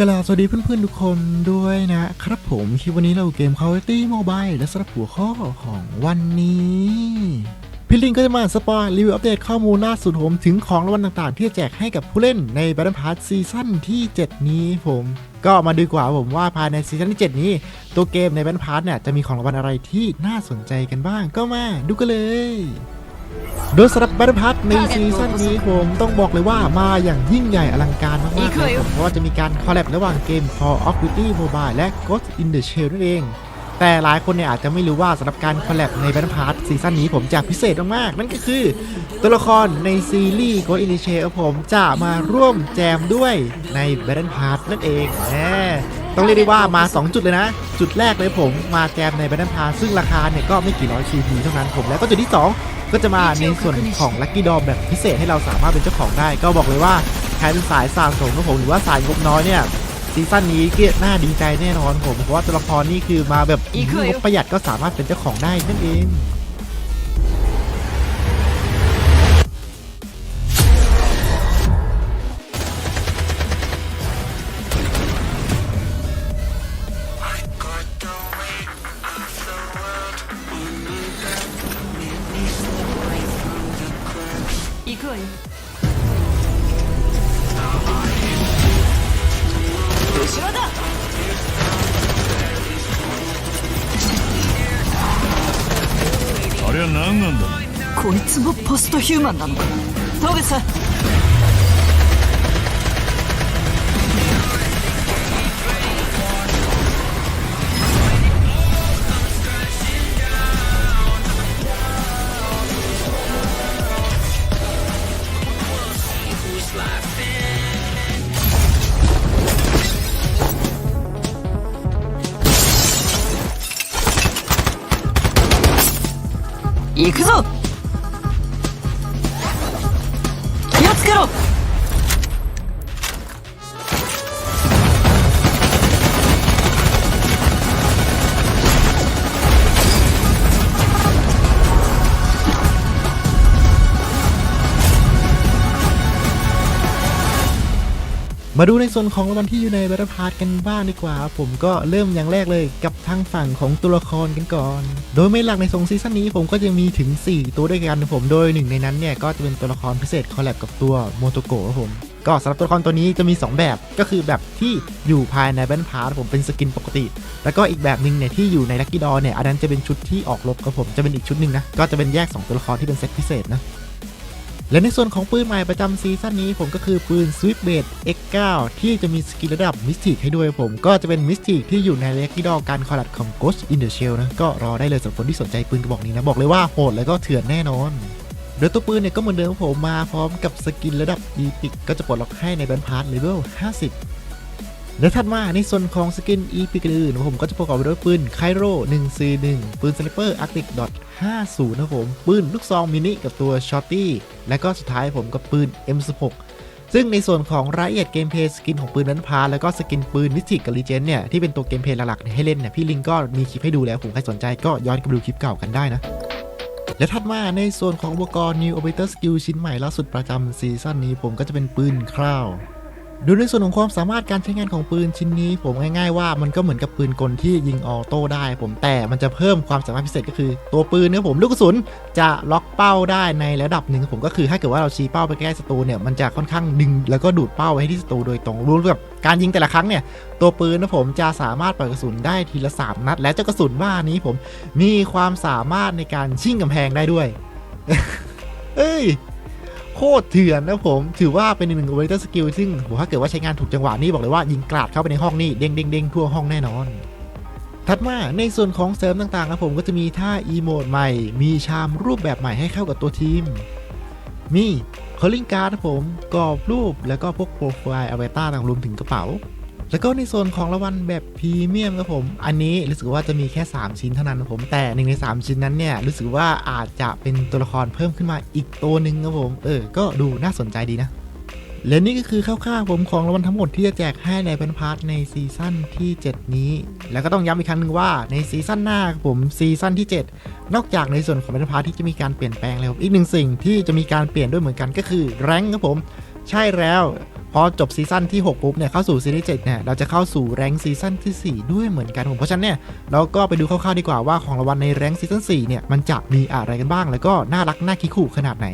กล่าวสวัสดีเพื่อนๆทุกคนด้วยนะครับผมคลิปวันนี้เราเกม Call of Duty Mobile และสำหรับหัวข้อของวันนี้พี่ลิงก็จะมาสปอยรีวิวอัปเดตข้อมูลล่าสุดผมถึงของรางวัลต่างๆ ที่จะแจกให้กับผู้เล่นใน Battle Pass ซีซั่นที่ 7 นี้ผม ก็มาดูกว่าผมว่าภายในซีซั่นที่ 7 นี้ ตัวเกมใน Battle Pass เนี่ยจะมีของรางวัลอะไรที่น่าสนใจกันบ้างก็มาดูกันเลย โดยสำหรับ Battle Pass ในซีซั่นนี้ผมต้องบอกเลยว่ามาอย่างยิ่งใหญ่อลังการมากๆเลยผมเพราะว่าจะมีการคอลแลบระหว่างเกม Call of Duty Mobile และ Ghost in the Shell นั่นเอง แต่หลายคนเนี่ยอาจจะไม่รู้ว่าสำหรับการคอลแลบใน Battle Pass ซีซั่นนี้ผมจะพิเศษมากๆ นั่นก็คือ ตัวละครในซีรีส์ Ghost in the Shell ครับผมจะมาร่วมแจมด้วยใน Battle Pass นั่นเองแหม ต้องเรียกได้ว่ามา 2 จุดเลยนะ จุดแรกเลยผมมาแจมใน Battle Pass ซึ่งราคาเนี่ยก็ไม่กี่ร้อย CP เท่านั้นผมแล้วก็จุดที่ 2 ก็จะมาในส่วนของลั c กี้ดอมแบบพิเศษให้เราสามารถเป็นเจ้าของได้ ก็บอกเลยว่าใครเป็นสายสะสมของผมหรือว่าสายงบน้อยเนี่ยซีซั่นนี้ก็น่าดีใจแน่นอนผมเพราะว่าตัวละครนี่คือมาแบบอีกคืองบประหยัดก็สามารถเป็นเจ้าของได้นั่นเอง 後ろだ。あれは何なんだ？こいつもポストヒューマンなのかトグさん行くぞ。気をつけろ「 มาดูในส่วนของรางวัลที่อยู่ใน Battle Pass กันบ้างดีกว่า ผมก็เริ่มอย่างแรกเลยกับทางฝั่งของตัวละครกันก่อน โดยไม่หลักในทรงซีซั่นนี้ผมก็จะมีถึง 4 ตัวด้วยกันผมโดยหนึ่งในนั้นเนี่ยก็จะเป็นตัวละครพิเศษคอลแลบกับตัวโมโตโกะครับผมก็สำหรับตัวละครตัวนี้จะมี 2 แบบก็คือแบบที่อยู่ภายในแบนพาร์ผมเป็นสกินปกติ แล้วก็อีกแบบหนึ่งเนี่ยที่อยู่ในลักกี้ดอเนี่ยอันนั้นจะเป็นชุดที่ออกรบครับผมจะเป็นอีกชุดหนึ่งนะก็จะเป็นแยก 2 ตัวละครที่เป็นเซตพิเศษนะ และในส่วนของปืนใหม่ประจำซีซั่นนี้ผมก็คือปืน Swift b a d X9 ที่จะมีสกิลระดับมิสติกให้ด้วยผม ก็จะเป็นมิสติกที่อยู่ในเลกิดอการคอลัดของ Ghost in the Shell นะก็รอได้เลยสำหรับคนที่สนใจปืนกระบอกนี้นะบอกเลยว่าโหดแล้วก็เถื่อนแน่นอนโดยตัวปืนเนี่ยก็เหมือนเดิมผมมาพร้อมกับสกินระดับ Epic ก็จะปลดล็อกให้ในแบนพาร์ทเลเวล50 และถัดมาในส่วนของสกิน e p i c อื่นผมก็จะประกอบไปด้วยปืนไคโร141 ปืนสไนเปอร์อาร์ติกดอท50นะครับผม ปืนลูกซองมินิกับตัวช็อตตี้และก็สุดท้ายผมกับปืน M16 ซึ่งในส่วนของรายละเอียดเกมเพลย์สกินของปืนนั้นพาแล้วก็สกินปืนมิสติกกับรีเจนเนี่ย ที่เป็นตัวเกมเพลย์หลักๆให้เล่นเนี่ย พี่ลิงก็มีคลิปให้ดูแล้ว ผมใครสนใจก็ย้อนกลับดูคลิปเก่ากันได้นะ และถัดมาในส่วนของอุปกรณ์ New Operator Skill ชิ้นใหม่ล่าสุดประจำซีซั่นนี้ผมก็จะเป็นปืนคราว ดูในส่วนของความสามารถการใช้งานของปืนชิ้นนี้ ผมง่ายๆว่ามันก็เหมือนกับปืนกลที่ยิงออโต้ได้ผมแต่มันจะเพิ่มความสามารถพิเศษก็คือ ตัวปืนเนี่ยผมลูกกระสุนจะล็อกเป้าได้ในระดับหนึ่งผมก็คือถ้าเกิดว่าเราชี้เป้าไปใกล้ศัตรูเนี่ยมันจะค่อนข้างดึงแล้วก็ดูดเป้าไว้ให้ที่ศัตรูโดยตรงรู้กับการยิงแต่ละครั้งเนี่ยตัวปืนนะผมจะสามารถปล่อยกระสุนได้ทีละสามนัด และเจ้ากระสุนบ้านี้ผมมีความสามารถในการชิ่งกำแพงได้ด้วย เอ้ย โคตรเถื่อนนะผม ถือว่าเป็นหนึ่ง operator skill ซึ่งผมถ้าเกิดว่าใช้งานถูกจังหวะนี่บอกเลยว่ายิงกราดเข้าไปในห้องนี่เด้งเด้งเด้งทั่วห้องแน่นอน ถัดมาในส่วนของเสริมต่างๆนะผมก็จะมีท่าอีโมดใหม่ มีชามรูปแบบใหม่ให้เข้ากับตัวทีม มีคอลลิงการ์ดนะผมกรอบรูปแล้วก็พวกโปรไฟล์อวตารต่างรวมถึงกระเป๋า แล้วก็ในโซนของรางวัลแบบพรีเมียมครับผม อันนี้รู้สึกว่าจะมีแค่ 3 ชิ้นเท่านั้นครับผม แต่หนึ่งใน 3 ชิ้นนั้นเนี่ยรู้สึกว่าอาจจะเป็นตัวละครเพิ่มขึ้นมาอีกตัวหนึ่งครับผม เออ ก็ดูน่าสนใจดีนะ และนี่ก็คือคร่าวๆผมของรางวัลทั้งหมดที่จะแจกให้ในเป็นพาร์ทในซีซั่นที่ 7 นี้ แล้วก็ต้องย้ำอีกครั้งหนึ่งว่าในซีซั่นหน้าครับผมซีซั่นที่ 7 นอกจากในส่วนของเป็นพาร์ทที่จะมีการเปลี่ยนแปลงแล้วอีกหนึ่งสิ่งที่จะมีการเปลี่ยนด้วยเหมือนกันก็คือแรงครับผม ใช่แล้ว พอจบซีซั่นที่ 6 ปุ๊บเนี่ยเข้าสู่ซีรีส์7เนี่ยเราจะเข้าสู่แรงซีซั่นทีสี่ 4 ด้วยเหมือนกันผมเพราะฉะนั้นเนี่ยเราก็ไปดูคร่าวๆดีกว่าว่าของรางวัลในแรงซีซั่น4เนี่ยมันจะมีอะไรกันบ้าง แล้วก็น่ารักน่าคิกขู่ขนาดไหน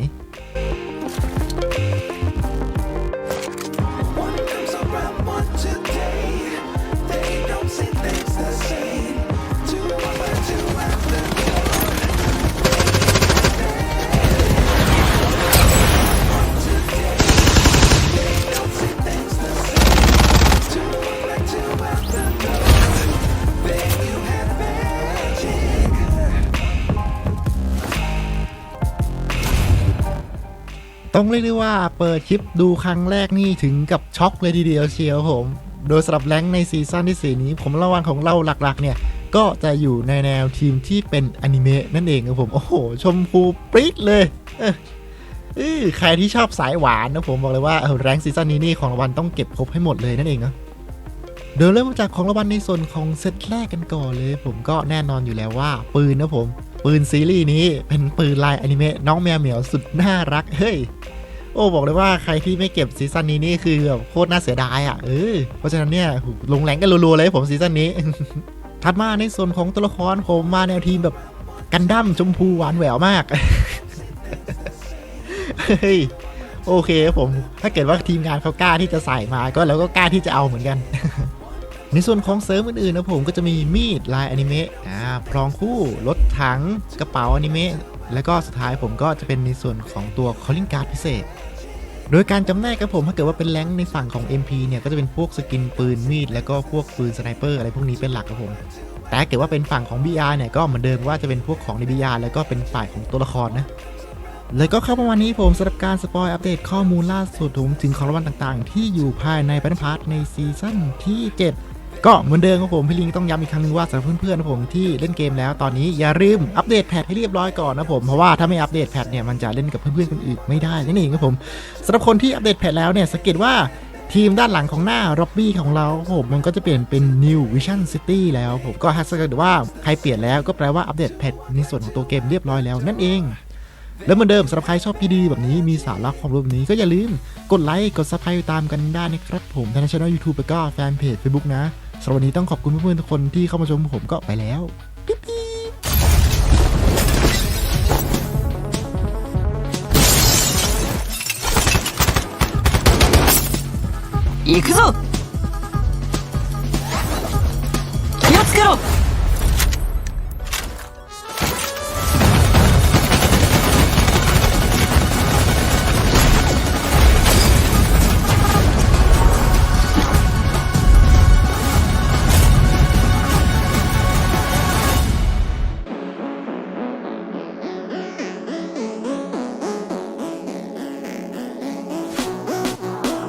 ต้องเรียกได้ว่าเปิดคลิปดูครั้งแรกนี่ถึงกับช็อกเลยทีเดียวเชียวผม โดยสำหรับแรงในซีซั่นที่ 4 นี้ ผมระวังของเราหลักๆ เนี่ย ก็จะอยู่ในแนวทีมที่เป็นอนิเมะนั่นเองครับผม โอ้โห ชมพูปรี๊ดเลยเออใครที่ชอบสายหวานนะผมบอกเลยว่าแรงซีซั่นนี้นี่ของรางวัลต้องเก็บครบให้หมดเลยนั่นเองเนะเดี๋ยวเริ่มจากของรางวัลในส่วนของเซตแรกกันก่อนเลย ผมก็แน่นอนอยู่แล้วว่า ปืนนะผม ปืนซีรีส์นี้เป็นปืนลายอนิเมะน้องแมวเหมียวสุดน่ารักเฮ้ย โอ้บอกเลยว่าใครที่ไม่เก็บซีซั่นนี้นี่คือแบบโคตรน่าเสียดายอะเออเพราะฉะนั้นเนี่ยลงแรงกันรัวๆเลยผมซีซั่นนี้ถัดมาในส่วนของตัวละครผมมาแนวทีมแบบกันดั้มชมพูหวานแหววมากเฮ้ยโอเคผมถ้าเกิดว่าทีมงานเขากล้าที่จะใส่มาก็เราก็กล้าที่จะเอาเหมือนกัน ในส่วนของเสริมอื่นๆนะผมก็จะมีมีดลายอนิเมะอ่าพรองคู่รถถังกระเป๋าอนิเมะ แล้วก็สุดท้ายผมก็จะเป็นในส่วนของตัว calling card พิเศษ โดยการจำแนกกับผมถ้าเกิดว่าเป็นแรงในฝั่งของ MP เนี่ยก็จะเป็นพวกสกินปืนมีด แล้วก็พวกปืนสไนเปอร์อะไรพวกนี้เป็นหลักครับผมแต่ถ้าเกิดว่าเป็นฝั่งของ BR เนี่ยก็เหมือนเดิมว่าจะเป็นพวกของใน BR แล้วก็เป็นฝ่ายของตัวละครนะแล้วก็เข้าประมาณนี้ผมสำหรับการสปอยอัปเดตข้อมูลล่าสุดผมถึงของรางวัลต่างๆ ที่อยู่ภายในแบนพาร์ทในซีซั่นที่ 7 ก็เหมือนเดิมครับผมพี่ลิงต้องย้ำอีกครั้งหนึงว่าสำหรับเพื่อนๆนะผมที่เล่นเกมแล้วตอนนี้อย่าลืมอัปเดตแพทให้เรียบร้อยก่อนนะผมเพราะว่าถ้าไม่อัปเดตแพทเนี่ยมันจะเล่นกับเพื่อนๆคนอื่นไม่ได้นั่นเองครับผมสำหรับคนที่อัปเดตแพทแล้วเนี่ยสังเกตว่าทีมด้านหลังของหน้าร็อบบี้ของเราครับผมมันก็จะเปลี่ยนเป็น New Vision City แล้วผมก็ถ้าเกิดว่าใครเปลี่ยนแล้วก็แปลว่าอัปเดตแพทในส่วนของตัวเกมเรียบร้อยแล้วนั่นเอง แล้วเหมือนเดิมสำหรับใครชอบพีดีแบบนี้มีสาระความรู้แบบนี้ก็อย่าลืมกดไลค์กดซับสไครต์ตามกันได้นะครับผมทางช่องยูทูบแล้วก็แฟนเพจ Facebook นะ สำหรับวันนี้ต้องขอบคุณเพื่อนๆทุกคนที่เข้ามาชมผมก็ไปแล้วปิ๊บ行くぞ気をつけろ